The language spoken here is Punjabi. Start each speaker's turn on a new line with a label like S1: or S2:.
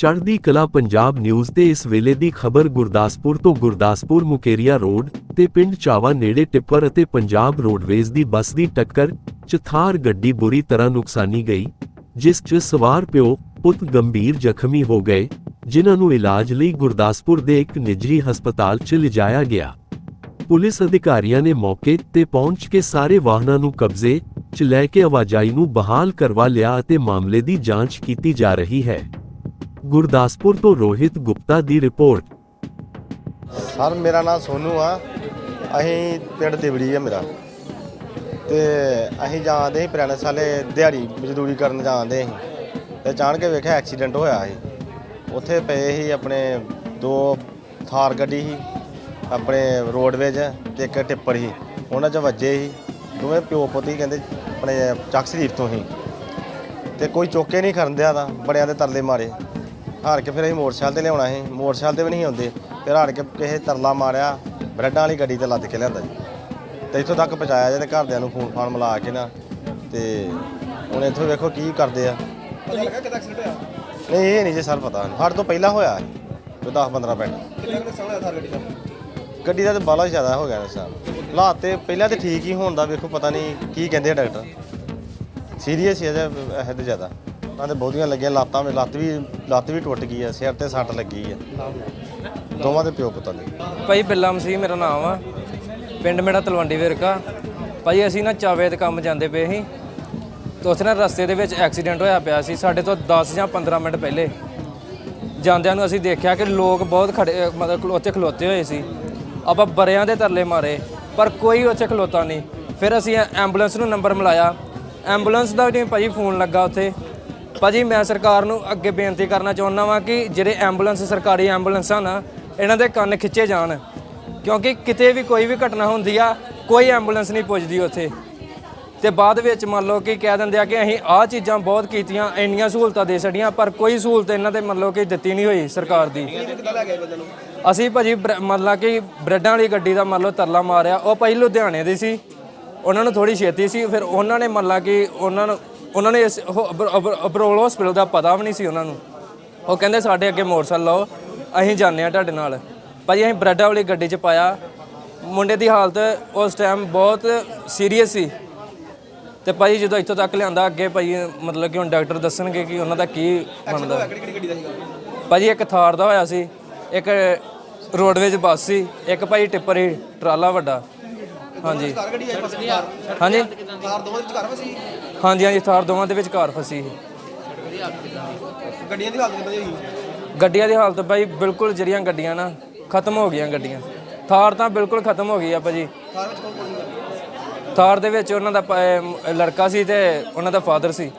S1: ਚੜ੍ਹਦੀ ਕਲਾ ਪੰਜਾਬ ਨਿਊਜ਼ ਤੇ ਇਸ ਵੇਲੇ ਦੀ ਖਬਰ ਗੁਰਦਾਸਪੁਰ ਤੋਂ ਗੁਰਦਾਸਪੁਰ ਮੁਕੇਰੀਆ ਰੋਡ ਤੇ ਪਿੰਡ ਚਾਵਾ ਨੇੜੇ ਟਿੱਪਰ ਅਤੇ ਪੰਜਾਬ ਰੋਡਵੇਜ਼ ਦੀ ਬੱਸ ਦੀ ਟੱਕਰ 'ਚ ਥਾਰ ਗੱਡੀ ਬੁਰੀ ਤਰ੍ਹਾਂ ਨੁਕਸਾਨੀ ਗਈ, ਜਿਸ 'ਚ ਸਵਾਰ ਪਿਓ, ਪੁੱਤ ਗੰਭੀਰ ਜ਼ਖਮੀ ਹੋ ਗਏ, ਜਿਨ੍ਹਾਂ ਨੂੰ ਇਲਾਜ ਲਈ ਗੁਰਦਾਸਪੁਰ ਦੇ ਇੱਕ ਨਿੱਜੀ ਹਸਪਤਾਲ 'ਚ ਲਿਜਾਇਆ ਗਿਆ। ਪੁਲਿਸ ਅਧਿਕਾਰੀਆਂ ਨੇ ਮੌਕੇ ਤੇ ਪਹੁੰਚ ਕੇ ਸਾਰੇ ਵਾਹਨਾਂ ਨੂੰ ਕਬਜ਼ੇ 'ਚ ਲੈ ਕੇ ਆਵਾਜਾਈ ਨੂੰ ਬਹਾਲ ਕਰਵਾ ਲਿਆ ਅਤੇ ਮਾਮਲੇ ਦੀ ਜਾਂਚ ਕੀਤੀ ਜਾ ਰਹੀ ਹੈ। ਗੁਰਦਾਸਪੁਰ ਤੋਂ ਰੋਹਿਤ ਗੁਪਤਾ ਦੀ ਰਿਪੋਰਟ।
S2: ਸਰ, ਮੇਰਾ ਨਾਮ ਸੋਨੂ ਆ। ਅਸੀਂ ਪਿੰਡ ਦੇਵੜੀ ਆ ਮੇਰਾ। ਤੇ ਅਸੀਂ ਜਾਂਦੇ ਸੀ ਪੁਰਾਣੇ ਸਾਲੇ ਦਿਹਾੜੀ ਮਜ਼ਦੂਰੀ ਕਰਨ ਜਾਂਦੇ ਸੀ। ਤੇ ਅਚਾਨਕ ਵੇਖਿਆ ਐਕਸੀਡੈਂਟ ਹੋਇਆ ਸੀ। ਉੱਥੇ ਪਏ ਸੀ ਆਪਣੇ ਦੋ ਥਾਰ ਗੱਡੀ ਸੀ, ਆਪਣੇ ਰੋਡਵੇਜ ਤੇ ਇੱਕ ਟਿੱਪਰ ਸੀ। ਉਹਨਾਂ 'ਚ ਵੱਜੇ ਸੀ। ਦੋਵੇਂ ਪਿਓ ਪੁੱਤੀ ਕਹਿੰਦੇ ਆਪਣੇ ਚੱਕ ਸ਼ਰੀਫ ਤੋਂ ਸੀ। ਤੇ ਕੋਈ ਚੋਕੇ ਨਹੀਂ ਕਰਨ ਦਿਆ ਦਾ ਬੜਿਆਂ ਦੇ ਤਰਲੇ ਮਾਰੇ। ਹਾਰ ਕੇ ਫਿਰ ਅਸੀਂ ਮੋਟਰਸਾਈਕਲ ਤੇ ਲਿਆਉਣਾ ਸੀ। ਮੋਟਰਸਾਈਕਲ ਤੇ ਵੀ ਨਹੀਂ ਆਉਂਦੇ ਫਿਰ ਹਾਰ ਕੇ ਕਿਸੇ ਤਰਲਾ ਮਾਰਿਆ ਬ੍ਰੈਡਾਂ ਵਾਲੀ ਗੱਡੀ ਤੇ ਲੱਦ ਕੇ ਲਿਆਂਦਾ ਜੀ। ਤੇ ਇੱਥੋਂ ਤੱਕ ਪਹੁੰਚਾਇਆ ਜੇ ਤੇ ਘਰਦਿਆਂ ਨੂੰ ਫੋਨ ਫਾਨ ਮਿਲਾ ਕੇ ਨਾ ਤੇ ਹੁਣ ਇੱਥੋਂ ਵੇਖੋ ਕੀ ਕਰਦੇ ਆ। ਨਹੀਂ ਇਹ ਨਹੀਂ ਜੀ ਸਰ ਪਤਾ। ਸਾਡੇ ਤੋਂ ਪਹਿਲਾਂ ਹੋਇਆ ਕੋਈ 10 15 ਮਿੰਟ। ਗੱਡੀ ਦਾ? ਤਾਂ ਬਾਲਾ ਜ਼ਿਆਦਾ ਹੋ ਗਿਆ ਨੁਕਸਾਨ ਹਾਲਾਤ ਤੇ ਪਹਿਲਾਂ ਤੇ ਠੀਕ ਹੀ ਹੋਣ ਦਾ ਵੇਖੋ ਪਤਾ ਨਹੀਂ ਕੀ ਕਹਿੰਦੇ ਆ ਡਾਕਟਰ। ਸੀਰੀਅਸ ਹੀ ਹੈ ਜੇ ਇਹ ਤੇ ਜ਼ਿਆਦਾ। ਉਹਨਾਂ ਦੇ ਬਹੁਤੀਆਂ ਲੱਗੀਆਂ, ਲੱਤਾਂ ਵੀ ਲੱਤ ਵੀ ਲੱਤ ਵੀ ਟੁੱਟ ਗਈ ਹੈ, ਸਿਰ ਤੇ ਸੱਟ ਲੱਗੀ ਹੈ। ਦੋਵਾਂ ਦੇ ਪਿਓ ਪੁੱਤਾਂ ਦੇ।
S3: ਭਾਈ ਬਿੱਲਾ ਮਸੀਹ ਮੇਰਾ ਨਾਮ ਆ। ਪਿੰਡ ਮੇਰਾ ਤਲਵੰਡੀ ਵਿਰਕਾ। ਭਾਈ ਅਸੀਂ ਨਾ ਚਾਵੇ ਦੇ ਕੰਮ ਜਾਂਦੇ ਪਏ ਸੀ। ਤੇ ਉੱਥੇ ਨਾ ਰਸਤੇ ਦੇ ਵਿੱਚ ਐਕਸੀਡੈਂਟ ਹੋਇਆ ਪਿਆ ਸੀ। ਸਾਡੇ ਤੋਂ 10 ਜਾਂ 15 ਮਿੰਟ ਪਹਿਲੇ ਜਾਂਦਿਆਂ ਨੂੰ ਅਸੀਂ ਦੇਖਿਆ ਕਿ ਲੋਕ ਬਹੁਤ ਖੜੇ ਮਤਲਬ ਉੱਥੇ ਖਲੋਤੇ ਹੋਏ ਸੀ। ਆਪਾਂ ਬਰਿਆਂ ਦੇ ਤਰਲੇ ਮਾਰੇ, ਪਰ ਕੋਈ ਉੱਥੇ ਖਲੋਤਾ ਨਹੀਂ। ਫਿਰ ਅਸੀਂ ਐਂਬੂਲੈਂਸ ਨੂੰ ਨੰਬਰ ਮਿਲਾਇਆ। ਐਂਬੂਲੈਂਸ ਦਾ ਵੀ ਨਹੀਂ ਭਾਜੀ ਫੋਨ ਲੱਗਾ ਉੱਥੇ। ਭਾਜੀ, ਮੈਂ ਸਰਕਾਰ ਨੂੰ ਅੱਗੇ ਬੇਨਤੀ ਕਰਨਾ ਚਾਹੁੰਦਾ ਵਾਂ ਕਿ ਜਿਹੜੇ ਐਂਬੂਲੈਂਸ, ਸਰਕਾਰੀ ਐਂਬੂਲੈਂਸਾਂ ਨਾ, ਇਹਨਾਂ ਦੇ ਕੰਨ ਖਿੱਚੇ ਜਾਣ। ਕਿਉਂਕਿ ਕਿਤੇ ਵੀ ਕੋਈ ਵੀ ਘਟਨਾ ਹੁੰਦੀ ਆ, ਕੋਈ ਐਂਬੂਲੈਂਸ ਨਹੀਂ ਪੁੱਜਦੀ ਉੱਥੇ। ਤੇ ਬਾਅਦ ਵਿੱਚ ਮੰਨ ਲਓ ਕਿ ਕਹਿ ਦਿੰਦੇ ਆ ਕਿ ਅਸੀਂ ਆਹ ਚੀਜ਼ਾਂ ਬਹੁਤ ਕੀਤੀਆਂ, ਇੰਨੀਆਂ ਸਹੂਲਤਾਂ ਦੇ ਛੜੀਆਂ ਪਰ ਕੋਈ ਸਹੂਲਤ ਇਹਨਾਂ ਦੇ ਮੰਨ ਲਓ ਕਿ ਦਿੱਤੀ ਨਹੀਂ ਹੋਈ ਸਰਕਾਰ ਦੀ। ਅਸੀਂ ਭਾਜੀ ਬਰ- ਮੰਨ ਲਾ ਕਿ ਬ੍ਰੈਡਾਂ ਵਾਲੀ ਗੱਡੀ ਦਾ ਮੰਨ ਲਓ ਤਰਲਾ ਮਾਰਿਆ, ਉਹ ਭਾਈ ਲੁਧਿਆਣੇ ਦੀ ਸੀ। ਉਹਨਾਂ ਨੂੰ ਥੋੜੀ ਛੇਤੀ ਸੀ, ਫਿਰ ਉਹਨਾਂ ਨੇ ਮੰਨ ਲਾ ਕਿ ਉਹਨਾਂ ਨੂੰ ਉਹਨਾਂ ਨੇ ਇਸ ਅਬਰੋਲ ਹਸਪੀਟਲ ਦਾ ਪਤਾ ਵੀ ਨਹੀਂ ਸੀ ਉਹਨਾਂ ਨੂੰ। ਉਹ ਕਹਿੰਦੇ ਸਾਡੇ ਅੱਗੇ ਮੋਟਰਸਾਈਕਲ ਲਾਓ ਅਸੀਂ ਜਾਂਦੇ ਆ ਤੁਹਾਡੇ ਨਾਲ। ਭਾਜੀ ਅਸੀਂ ਬ੍ਰੈਡਾਂ ਵਾਲੀ ਗੱਡੀ 'ਚ ਪਾਇਆ। ਮੁੰਡੇ ਦੀ ਹਾਲਤ ਉਸ ਟਾਈਮ ਬਹੁਤ ਸੀਰੀਅਸ ਸੀ। ਤੇ ਭਾਈ ਜਦੋਂ ਇੱਥੋਂ ਤੱਕ ਲਿਆਂਦਾ ਅੱਗੇ ਭਾਈ ਮਤਲਬ ਕਿ ਹੁਣ ਡਾਕਟਰ ਦੱਸਣਗੇ ਕਿ ਉਹਨਾਂ ਦਾ ਕੀ ਬਣਦਾ। ਭਾਜੀ ਇੱਕ ਥਾਰ ਦਾ ਹੋਇਆ ਸੀ। ਇੱਕ ਰੋਡਵੇਜ ਬੱਸ ਸੀ। ਇੱਕ ਭਾਈ ਟਿੱਪਰ ਸੀ ਟਰਾਲਾ ਵੱਡਾ। ਹਾਂਜੀ। ਹਾਂਜੀ। ਹਾਂਜੀ ਹਾਂਜੀ ਥਾਰ ਦੋਵਾਂ ਦੇ ਵਿੱਚ ਕਾਰ ਫਸੀ ਸੀ।
S4: ਗੱਡੀਆਂ ਦੀ ਹਾਲਤ ਕਿੱਦਾਂ ਦੀ ਹੋਈ?
S3: ਗੱਡੀਆਂ ਦੀ ਹਾਲਤ ਭਾਈ ਬਿਲਕੁਲ ਜਿਹੜੀਆਂ ਗੱਡੀਆਂ ਨਾ ਖਤਮ ਹੋ ਗਈਆਂ ਗੱਡੀਆਂ। ਥਾਰ ਤਾਂ ਬਿਲਕੁਲ ਖਤਮ ਹੋ ਗਈ ਆ ਭਾਜੀ।
S4: ਕਾਰ ਵਿੱਚ ਕੌਣ ਕੌਣ ਸੀ?
S3: ਥਾਰ ਦੇ ਵਿੱਚ ਉਹਨਾਂ ਦਾ ਪ- ਅਮ ਲੜਕਾ ਸੀ ਤੇ ਉਹਨਾਂ ਦਾ ਫਾਦਰ ਸੀ।